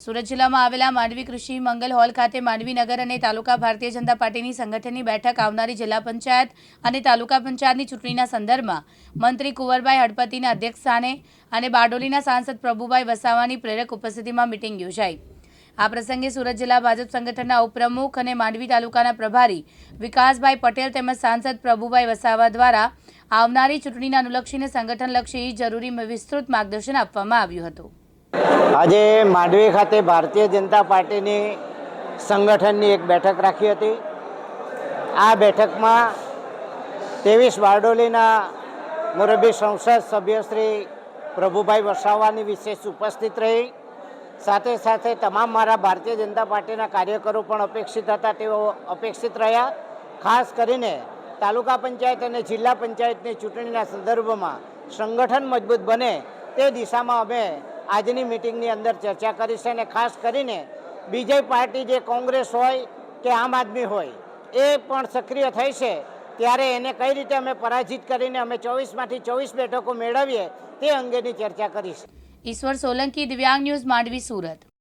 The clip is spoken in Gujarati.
સુરત જિલ્લામાં આવેલા માંડવી કૃષિ મંગલ હોલ ખાતે માંડવીનગર અને તાલુકા ભારતીય જનતા પાર્ટીની સંગઠનની બેઠક આવનારી જિલ્લા પંચાયત અને તાલુકા પંચાયતની ચૂંટણીના સંદર્ભમાં મંત્રી કુંવરભાઈ હડપતિના અધ્યક્ષસ્થાને અને બારડોલીના સાંસદ પ્રભુભાઈ વસાવાની પ્રેરક ઉપસ્થિતિમાં મિટિંગ યોજાઈ. આ પ્રસંગે સુરત જિલ્લા ભાજપ સંગઠનના ઉપપ્રમુખ અને માંડવી તાલુકાના પ્રભારી વિકાસભાઈ પટેલ તેમજ સાંસદ પ્રભુભાઈ વસાવા દ્વારા આવનારી ચૂંટણીને અનુલક્ષીને સંગઠનલક્ષી જરૂરી વિસ્તૃત માર્ગદર્શન આપવામાં આવ્યું હતું. આજે માંડવી ખાતે ભારતીય જનતા પાર્ટીની સંગઠનની એક બેઠક રાખી હતી. આ બેઠકમાં ત્રેવીસ બારડોલીના મોરબી સંસદ સભ્ય શ્રી પ્રભુભાઈ વસાવાની વિશેષ ઉપસ્થિત રહી. સાથે સાથે તમામ મારા ભારતીય જનતા પાર્ટીના કાર્યકરો પણ અપેક્ષિત હતા, તેઓ અપેક્ષિત રહ્યા. ખાસ કરીને તાલુકા પંચાયત અને જિલ્લા પંચાયતની ચૂંટણીના સંદર્ભમાં સંગઠન મજબૂત બને તે દિશામાં અમે આજની મિટિંગની અંદર ચર્ચા કરી અને ખાસ કરીને બીજી પાર્ટી જે કોંગ્રેસ હોય કે આમ આદમી હોય, એ પણ સક્રિય થઈ છે, ત્યારે એને કઈ રીતે અમે પરાજિત કરીને અમે ચોવીસમાંથી ચોવીસ બેઠકો મેળવીએ તે અંગેની ચર્ચા કરીશ. ઈશ્વર સોલંકી દિવ્યાંગ ન્યૂઝ માંડવી, સુરત.